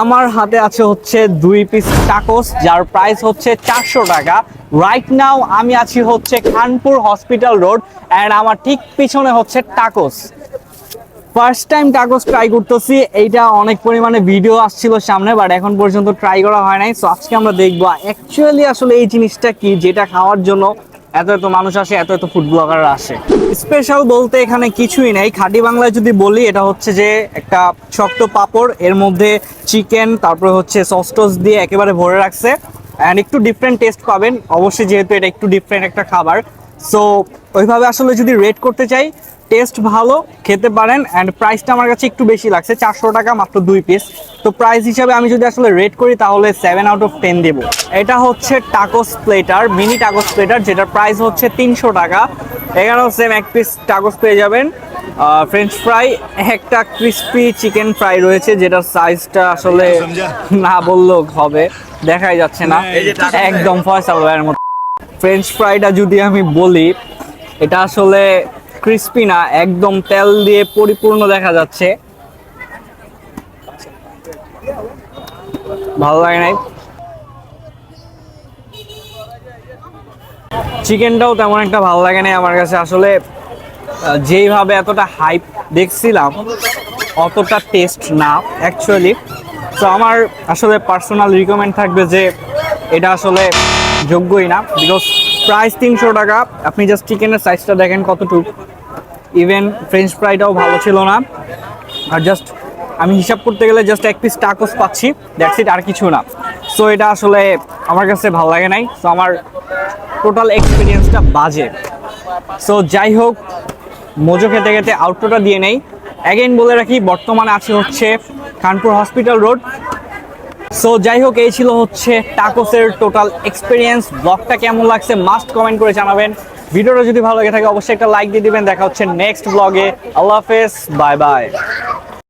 আমার হাতে আছে হচ্ছে দুই পিস টাকোস যার প্রাইস হচ্ছে চারশো টাকা। রাইট নাও আমি আছি হচ্ছে খানপুর হসপিটাল রোড অ্যান্ড আমার ঠিক পিছনে হচ্ছে tacos first time tacos try করতেছি, এইটা অনেক পরিমাণে ভিডিও আসছিল সামনে বাট এখন পর্যন্ত ট্রাই করা হয় নাই। সো আজকে আমরা দেখব অ্যাকচুয়ালি আসলে এই জিনিসটা কি, যেটা খাওয়ার জন্য এত এত মানুষ আসে, এত এত ফুড ব্লগাররা আসে। স্পেশাল বলতে এখানে কিছুই নেই। খাঁটি বাংলায় যদি বলি, এটা হচ্ছে যে একটা শক্ত পাপড়, এর মধ্যে চিকেন তারপরে হচ্ছে সস টস দিয়ে একেবারে ভরে রাখছে। অ্যান্ড একটু ডিফারেন্ট টেস্ট পাবেন। অবশ্যই যেহেতু এটা একটু ডিফারেন্ট একটা খাবার। সো ওইভাবে আসলে যদি রেট করতে চাই টেস্ট ভালো খেতে পারেন অ্যান্ড প্রাইসটা আমার কাছে একটু বেশি লাগছে চারশো টাকা মাত্র দুই পিস তো প্রাইস হিসাবে আমি যদি আসলে রেট করি তাহলে সেভেন আউট অফ টেন দেবো। এটা হচ্ছে tacos platter mini tacos platter যেটার প্রাইস হচ্ছে তিনশো টাকা। এখানেও সেম এক পিস টাকোস পেয়ে যাবেন। ফ্রেঞ্চ ফ্রাই একটা ক্রিস্পি চিকেন ফ্রাই রয়েছে যেটার সাইজটা আসলে না বললেও হবে দেখাই যাচ্ছে না। একদম ফয়সাল ভাইয়ের মতো। ফ্রেঞ্চ ফ্রাইটা যদি আমি বলি, এটা আসলে ক্রিস্পি না, একদম তেল দিয়ে পরিপূর্ণ দেখা যাচ্ছে। ভালো লাগে নাই? চিকেনটাও তেমন একটা ভালো লাগে নাই আমার কাছে। আসলে যেইভাবে এতটা হাইপ দেখছিলাম, অতটা টেস্ট না অ্যাকচুয়ালি তো আমার আসলে পার্সোনাল রিকমেন্ড থাকবে যে, এটা আসলে যোগ্যই না বিকজ প্রাইস তিনশো টাকা। আপনি জাস্ট চিকেনের সাইজটা দেখেন কতটুকু। ইভেন ফ্রেঞ্চ ফ্রাইটাও ভালো ছিল না। আর জাস্ট আমি হিসাব করতে গেলে জাস্ট এক পিস টাকোস পাচ্ছি দ্যাটস ইট আর কিছু না। সো এটা আসলে আমার কাছে ভালো লাগে নাই। সো আমার টোটাল এক্সপিরিয়েন্সটা বাজে। সো যাই হোক, মোজো খেতে খেতে আউটরোটা দিয়ে নেই। অ্যাগেন বলে রাখি, বর্তমানে আছে হচ্ছে খানপুর হসপিটাল রোড সো যাই হোক এই ছিল হচ্ছে টাকোসের টোটাল এক্সপিরিয়েন্স ব্লগটা কেমন লাগছে মাস্ট কমেন্ট করে জানাবেন। ভিডিওটা যদি ভালো লাগে থাকে, অবশ্যই একটা লাইক দিয়ে দিবেন। দেখা হচ্ছে নেক্সট ব্লগে আল্লাহ হাফেজ বাই বাই